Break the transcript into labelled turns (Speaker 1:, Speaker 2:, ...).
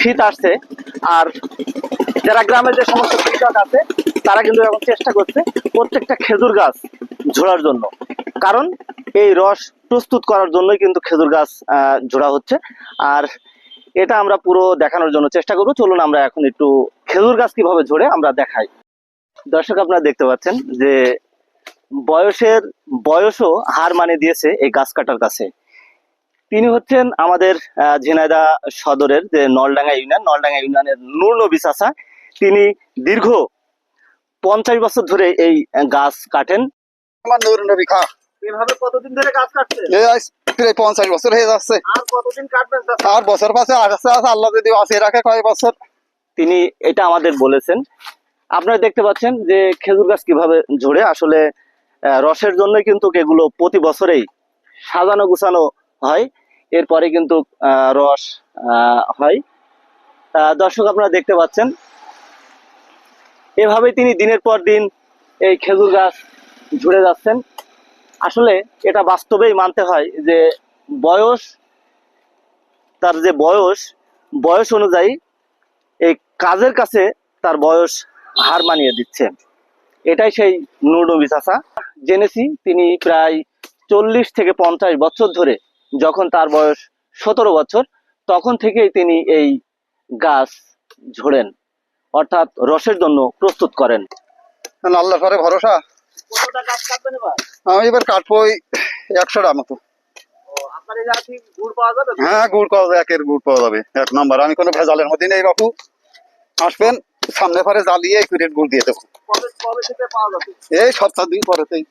Speaker 1: শীত আসছে, আর যারা গ্রামে যে সমস্ত কৃষক আছে, তারা কিন্তু এখন চেষ্টা করছে প্রত্যেকটা খেজুর গাছ ঝোড়ার জন্য। কারণ এই রস প্রস্তুত করার জন্যই কিন্তু খেজুর গাছ ঝোড়া হচ্ছে। আর এটা আমরা পুরো দেখানোর জন্য চেষ্টা করব। চলুন আমরা এখন একটু খেজুর গাছ কীভাবে ঝরে আমরা দেখাই। দর্শক আপনারা দেখতে পাচ্ছেন যে বয়সের বয়সও হার মানে দিয়েছে এই গাছ কাটার কাছে। তিনি হচ্ছেন আমাদের আহ, ঝিনাইদহ সদরের যে নলডাঙ্গা ইউনিয়ন নলডাঙ্গা ইউনিয়নের নূর নবী চাচা তিনি দীর্ঘ পঞ্চাশ বছর ধরে এই গাছ কাটেন।
Speaker 2: আমার নুর নবী খা।
Speaker 1: এভাবে কতদিন ধরে গাছ কাটছেন?
Speaker 2: প্রায় পঞ্চাশ বছর হয়ে যাচ্ছে।
Speaker 1: আর কতদিন কাটবেন
Speaker 2: আর বছর পাশে আছে আল্লাহ যদি আছে রাখে কয় বছর?
Speaker 1: তিনি এটা আমাদের বলেছেন। আপনারা দেখতে পাচ্ছেন যে খেজুর গাছ কীভাবে ঝরে। আসলে আহ, রসের জন্যই কিন্তু এগুলো প্রতি বছরেই সাজানো গুছানো হয়। এরপরে কিন্তু রস হয়। দর্শক আপনারা দেখতে পাচ্ছেন। এভাবে তিনি দিনের পর দিন এই খেজুর গাছ ঝুড়ে যাচ্ছেন। আসলে এটা বাস্তবেই মানতে হয় যে বয়স, তার যে বয়স বয়স অনুযায়ী এই কাজের কাছে তার বয়স হার মানিয়ে দিচ্ছে। এটাই সেই নূর নবী চাচা। জেনেছি তিনি প্রায় চল্লিশ থেকে পঞ্চাশ বছর ধরে যখন তার বয়স সতেরো বছর তখন থেকেই তিনি এই গাছ ঝোড়েন অর্থাৎ রসের জন্য প্রস্তুত করেন।
Speaker 2: আল্লাহ পরে ভরসা? আমি এবার কাটবো ওই একশোটা মতো।
Speaker 1: গুড় পাওয়া যাবে?
Speaker 2: হ্যাঁ গুড় পাওয়া যায় একের গুড় পাওয়া যাবে। এক নম্বর আমি কোনো ভেজালের মধ্যে নেই বাপু। আসবেন সামনে পরে জ্বালিয়ে কুড়ির গুড় দিয়ে দেবো।
Speaker 1: যাবে?
Speaker 2: এই সপ্তাহ দুই পরেতেই।